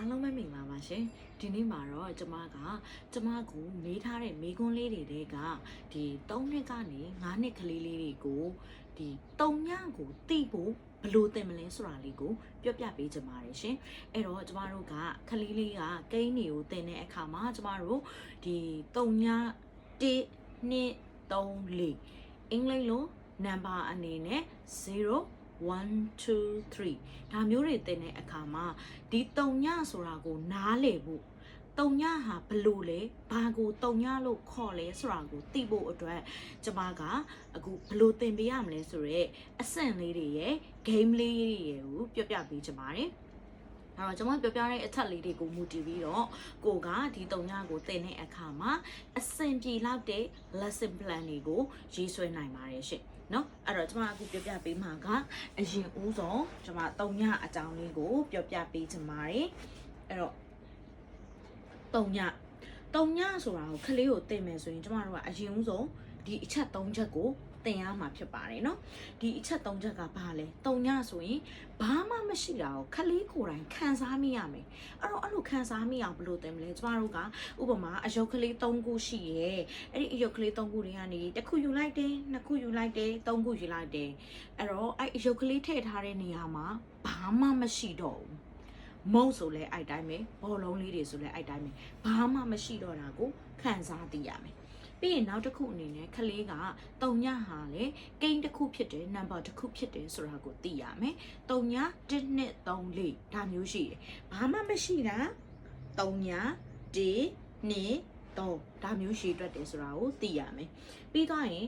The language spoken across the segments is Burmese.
အားလုံးပဲမင်္ဂလာပါရှင်ဒီနေ့မှာတော့ကျမကကျမကိုမေးထားတဲ့မေးခွန်းလေးတွေတဲကဒီ3နှစ်ကနေ9နှစ်ကလေးလေးတွေကိုဒီ3ညကိုတိဖို့ဘယ်လို့တင်မလဲဆိုတာလေးကိုပြောပြပေးကြပါတယ်ရှင်အဲ့တော့ကျမတို့ကကလေးလေးကကိန်းတွေကိုတင်တဲ့အခါမှာကျမတို့ဒီ3ည1 2 3 4အင်္ဂလိပ်လို number အနေနဲ့0 1 2 3ဒါမျိုးတွေတင်တဲ့အခါမှာဒီတုံညဆိုတာကိုနားလေဖို့တုံညဟာဘလို့လဲဘာကိုတုံညလို့ခေါ်လဲဆိုတာကိုသိဖို့အတွက်ကျမကအခုဘလို့သင်ပေးရမလဲဆိုတော့အဆင့်လေးတွေရဲ့ game လေးတွေရဲ့ကိုပြောပြပေးချင်ပါတယ် အဲ့တော့ကျွန်မပြောပြတဲ့အချက်လေးတွေကိုမူတည်ပြီးတော့ကိုကဒီတုံညကိုသင်တဲ့အခါမှာအဆင်ပြေလောက်တဲ့ lesson plan တွေကိုရေးဆွဲနိုင်ပါတယ်ရှင့်နော်အဲ့တော့ကျွန်မအခုပြောပြပေးမှာကအရင်ဦးဆုံးကျွန်မတုံညအကြောင်းလေးကိုပြောပြပေးချင်ပါတယ်အဲ့တော့တုံညတုံညဆိုတာကိုခလေးကိုသင်မယ်ဆိုရင်ကျွန်မတို့ကအရင်ဦးဆုံးဒီအချက်၃ချက်ကို သင်ရမှာဖြစ်ပါတယ်เนาะဒီအချက်၃ချက်ကဘာလဲတုံညဆိုရင်ဘာမှမရှိတာကိုခလေးကိုယ်တိုင်ခံစားမိရမယ်အဲ့တော့အဲ့လိုခံစားမိအောင်ဘယ်လိုသင်မလဲကျမတို့ကဥပမာအယုတ်ကလေး၃ခုရှိရဲအဲ့ဒီအယုတ်ကလေး၃ခုတွေကနေတစ်ခုယူလိုက်တယ်နှစ်ခုယူလိုက်တယ်၃ခုယူလိုက်တယ်အဲ့တော့အဲ့အယုတ်ကလေးထည့်ထားတဲ့နေရာမှာဘာမှမရှိတော့ဘူးမုံဆိုလဲအဲ့တိုင်းပဲဘောလုံးလေးတွေဆိုလဲအဲ့တိုင်းပဲဘာမှမရှိတော့တာကိုခံစားသိရမယ် ပြီးရင်နောက်တစ်ခုအနေနဲ့ခလေးကတုံညဟာလေကိန်းတစ်ခုဖြစ်တယ်နံပါတ်တစ်ခုဖြစ်တယ်ဆိုတာကိုသိရမယ်တုံည1 2 3 4ဒါမျိုးရှိတယ်ဘာမှမရှိတာတုံည1 2 3ဒါမျိုးရှိတွက်တယ်ဆိုတာကိုသိရမယ်ပြီးတော့ရင်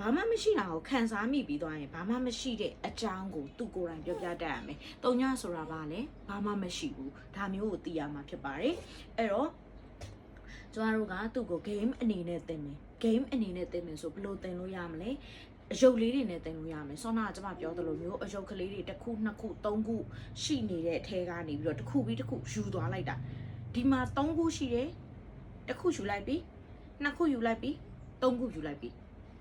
ဘာမှမရှိတာကိုခံစားမိပြီးသွားရင်ဘာမှမရှိတဲ့အကြောင်းကိုသူကိုယ်တိုင်ပြောပြတတ်ရမယ်။တုံညဆိုတာဘာလဲဘာမှမရှိဘူး။ဒါမျိုးကိုသိရမှာဖြစ်ပါတယ်။အဲ့တော့ ကျမတို့ကသူ့ကို game အနေနဲ့သင်မယ် game အနေနဲ့သင်မယ်ဆိုဘယ်လိုသင်လို့ရမလဲအယုတ်လေးတွေနဲ့သင်လို့ရမယ်ဆောနာကကျမပြောသလိုမျိုးအယုတ်ကလေးတွေတစ်ခုနှစ်ခုသုံးခုရှိနေတဲ့အထဲကနေပြီးတော့တစ်ခုပြီးတစ်ခုယူသွားလိုက်တာဒီမှာသုံးခုရှိတယ်တစ်ခုယူလိုက်ပြီနှစ်ခုယူလိုက်ပြီသုံးခုယူလိုက်ပြီ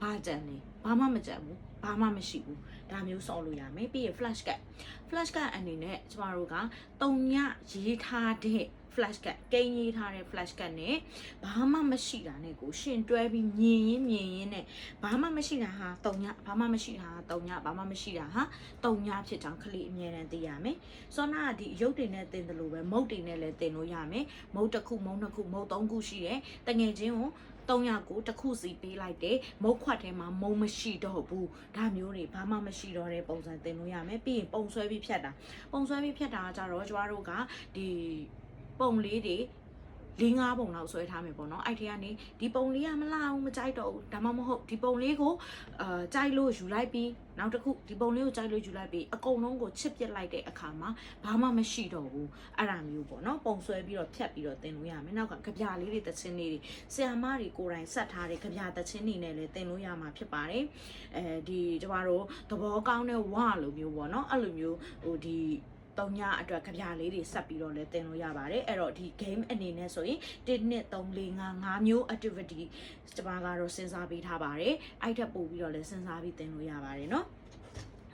ဘာကြံလဲဘာမှမကြံဘူးဘာမှမရှိဘူးဒါမျိုးစောင့်လို့ရမယ်ပြီးရင် flash card flash card အနေနဲ့ကျမတို့ကတုံညရေးထားတဲ့ flash card ကိန်းရေးထားတဲ့ flash card နဲ့ဘာမှမရှိတာနဲ့ကိုရှင်တွဲပြီးမြင်ရင်မြင်ရင်နဲ့ဘာမှမရှိတာဟာတုံညဘာမှမရှိတာဟာတုံညဘာမှမရှိတာဟာတုံညဖြစ်ကြောင်းခလေးအမြဲတမ်းသိရမယ်။စောနာကဒီရုပ်တွေနဲ့တင်တယ်လို့ပဲမုတ်တွေနဲ့လည်းတင်လို့ရမယ်။မုတ်တစ်ခုမုတ်နှစ်ခုမုတ်သုံးခုရှိတယ်။တငယ်ချင်းကို300ကိုတစ်ခုစီပေးလိုက်တယ်မုတ်ခွက်ထဲမှာမုံမရှိတော့ဘူးဒါမျိုးတွေဘာမှမရှိတော့တဲ့ပုံစံတင်လို့ရမယ်ပြီးရင်ပုံဆွဲပြီးဖြတ်တာပုံဆွဲပြီးဖြတ်တာကကြတော့ကျမတို့ကဒီ ပုံလေးတွေလေးငါးပုံလောက်ဆွဲထားမယ်ပေါ့နော်အဲ့ဒီကနေဒီပုံလေးကမလာဘူးမကြိုက်တော့ဘူးဒါမှမဟုတ်ဒီပုံလေးကိုအာကြိုက်လို့ယူလိုက်ပြီးနောက်တစ်ခုဒီပုံလေးကိုကြိုက်လို့ယူလိုက်ပြီးအကုန်လုံးကိုချစ်ပြစ်လိုက်တဲ့အခါမှာဘာမှမရှိတော့ဘူးအဲ့ဒါမျိုးပေါ့နော်ပုံဆွဲပြီးတော့ဖြတ်ပြီးတော့တင်လို့ရမယ်နောက်ကကြပြလေးတွေတချင်းလေးတွေဆရာမတွေကိုယ်တိုင်ဆက်ထားတဲ့ကြပြတချင်းတွေနဲ့လည်းတင်လို့ရမှာဖြစ်ပါတယ်အဲဒီကျမတို့သဘောကောင်းတဲ့ဝလိုမျိုးပေါ့နော်အဲ့လိုမျိုးဟိုဒီ တုံညအတွက်ကြပြလေးတွေဆက်ပြီးတော့လည်းတင်လို့ရပါတယ်အဲ့တော့ဒီ game အနေနဲ့ဆိုရင်1 2 3 4 5 5မျိုး activity ကျမကတော့စဉ်းစားပေးထားပါတယ်အဲ့ထက်ပိုပြီးတော့လည်းစဉ်းစားပြီးတင်လို့ရပါတယ်เนาะ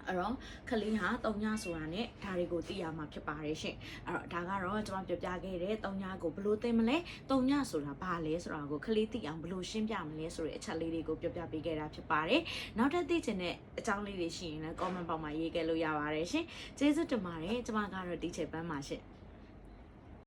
အဲ့တော့ကလေးဟာတုံညဆိုတာနဲ့ဒါတွေကိုသိရမှာဖြစ်ပါတယ်ရှင်အဲ့တော့ဒါကတော့ကျွန်မပြောပြခဲ့တဲ့တုံညကိုဘယ်လိုသိမလဲတုံညဆိုတာဘာလဲဆိုတာကိုကလေးသိအောင်ဘယ်လိုရှင်းပြမလဲဆိုတဲ့အချက်လေးတွေကိုပြောပြပေးခဲ့တာဖြစ်ပါတယ်နောက်ထပ်သိချင်တဲ့အကြောင်းလေးတွေရှိရင်လည်း comment box မှာရေးခဲ့လို့ရပါတယ်ရှင်ကျေးဇူးတင်ပါတယ်ကျွန်မကတော့ဒီချိန်ပန်းပါရှင်